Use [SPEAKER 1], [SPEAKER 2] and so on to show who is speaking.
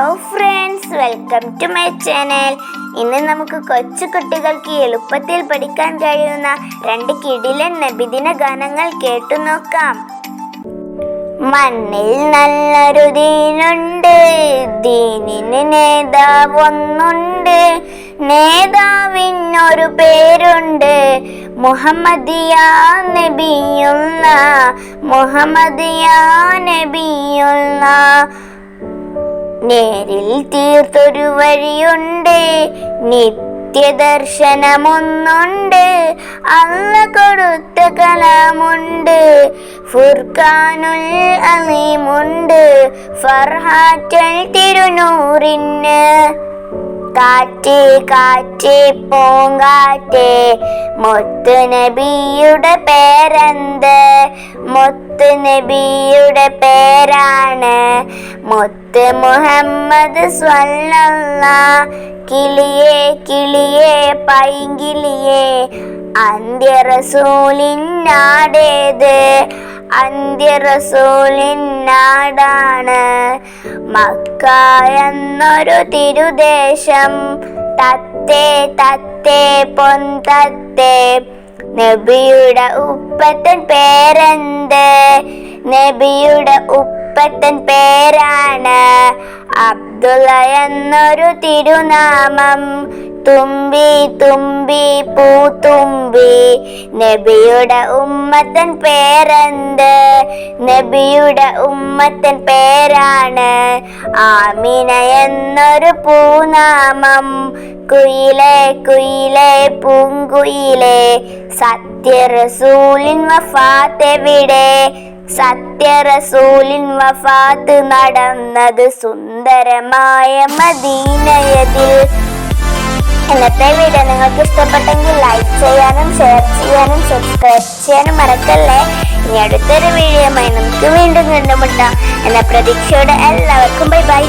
[SPEAKER 1] Welcome to my channel ഇന്ന് നമുക്ക് കൊച്ചു കുട്ടികൾക്ക് എളുപ്പത്തിൽ പഠിക്കാൻ കഴിയുന്ന രണ്ട് കിടിലൻ നബിദിന ഗാനങ്ങൾ കേട്ടു നോക്കാം. മണ്ണിൽ നല്ലൊരു ദീനുണ്ട്. ദീനിന് നേതാവൊന്നുണ്ട്. നേതാവിനൊരു പേരുണ്ട്. മുഹമ്മദിയ നബിയുള്ള മുഹമ്മദിയ നബിയുള്ള നേരിൽ തീർത്തൊരു വഴിയുണ്ട്. നിത്യദർശനമൊന്നുണ്ട്. അല്ല കൊടുത്ത കലാമുണ്ട്. ഫുർഖാനുൽ അലീമുണ്ട്. ഫർഹാറ്റൽ തിരുനൂറിന് കാറ്റ് കാറ്റ് പൂങ്കാറ്റ്. നബിയുടെ പേരെന്ത്? മുത്ത് നബിയുടെ പേരാണ് മുത്ത് മുഹമ്മദ് സ്വല്ല കിളിയെ കിളിയെ പൈങ്കിളിയെ. അന്ത്യ റസൂലിനാടേത് അന്ത്യ മക്ക എന്നൊരു തിരുദേശം. തത്തേ തത്തേ പൊന്തത്തേ നബിയുടെ ഉപ്പത്തൻ പേരെന്ത്? നബിയുടെ ഉപ്പത്തൻ പേരാണ്. അബ്ദുള്ള എന്നൊരു തിരുനാമം. തുമ്പി തുമ്പി പൂത്തുമ്പി നബിയുടെ ഉമ്മത്തൻ പേരെന്ത്? നബിയുടെ ഉമ്മത്തൻ പേരാണ്. ആമിന എന്നൊരു പൂനാമം. കുയിലെ കുയിലെ പൂങ്കുയിലെ. സത്യറസൂലിൻ വഫാത്തെവിടെ സത്യറസൂലിൻ വഫാത്ത് നടന്നത് സുന്ദരമായ മദീനയതിൽ. ഇന്നത്തെ വീഡിയോ നിങ്ങൾക്ക് ഇഷ്ടപ്പെട്ടെങ്കിൽ ലൈക്ക് ചെയ്യാനും ഷെയർ ചെയ്യാനും സബ്സ്ക്രൈബ് ചെയ്യാനും മറക്കല്ലേ? ഇനി അടുത്തൊരു വീഡിയോയുമായി നമുക്ക് വീണ്ടും കണ്ടുമുട്ടാം എന്ന പ്രതീക്ഷയോടെ എല്ലാവർക്കും ബൈ ബൈ